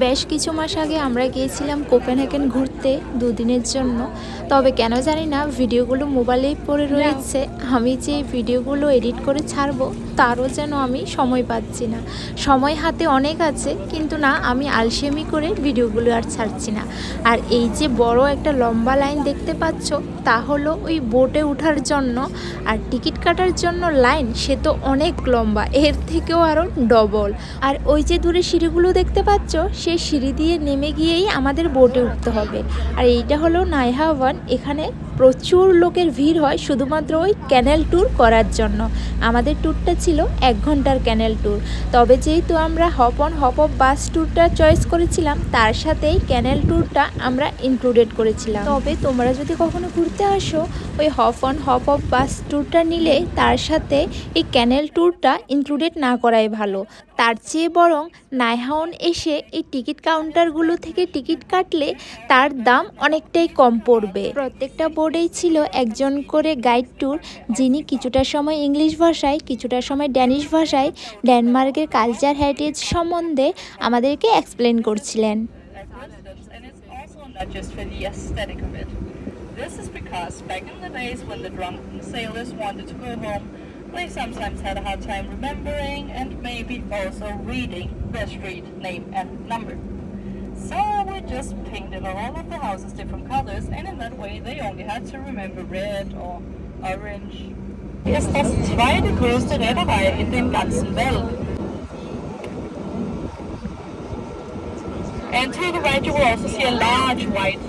বেশ কিছু মাস আগে আমরা গিয়েছিলাম কোপেনহেগেন ঘুরতে দুদিনের জন্য। তবে কেন জানি না ভিডিওগুলো মোবাইলেই পড়ে রয়েছে। আমি যে ভিডিওগুলো এডিট করে ছাড়বো তারও যেন আমি সময় পাচ্ছি না। সময় হাতে অনেক আছে কিন্তু না আমি আলসেমি করে ভিডিওগুলো আর ছাড়ছি না। আর এই যে বড় একটা লম্বা লাইন দেখতে পাচ্ছ তা হলো ওই বোটে ওঠার জন্য আর টিকিট কাটার জন্য লাইন সে তো অনেক লম্বা এর থেকেও আরও ডবল। আর ওই যে দূরে সিঁড়িগুলো দেখতে পাচ্ছ সেই সিঁড়ি দিয়ে নেমে গিয়েই আমাদের বোটে উঠতে হবে। আর এইটা হলো নাইহা ওয়ান, এখানে প্রচুর লোকের ভিড় হয় শুধুমাত্র ওই ক্যানেল ট্যুর করার জন্য। আমাদের ট্যুরটা ছিল এক ঘণ্টার ক্যানেল ট্যুর তবে যেহেতু আমরা hop on hop off bus ট্যুরটা চয়েস করেছিলাম, তার সাথেই ক্যানেল ট্যুরটা আমরা ইনক্লুডেড করেছিলাম। তবে তোমরা যদি কখনো ঘুরতে আসো, ওই hop on hop off bus ট্যুরটা নিলে তার সাথে এই ক্যানেল ট্যুরটা ইনক্লুডেড না করাই ভালো। তার চেয়ে বরং নাইহাউন এসে এই টিকিট কাউন্টারগুলো থেকে টিকিট কাটলে তার দাম অনেকটাই কম পড়বে। প্রত্যেকটা বোর্ডেই ছিল একজন করে গাইড ট্যুর যিনি কিছুটা সময় ইংলিশ ভাষায় কিছুটা সময় ড্যানিশ ভাষায় ডেনমার্কের কালচার হেরিটেজ সম্বন্ধে আমাদেরকে এক্সপ্লেন করছিলেন. This is because back in the days when the drunken sailors wanted to go home, they sometimes had a hard time remembering and maybe also reading their street name and number. So we just painted all of the houses different colors and in that way they only had to remember red or orange. Hier das zweite größte Reederei in dem ganzen Welt. And to the right you will also see a large white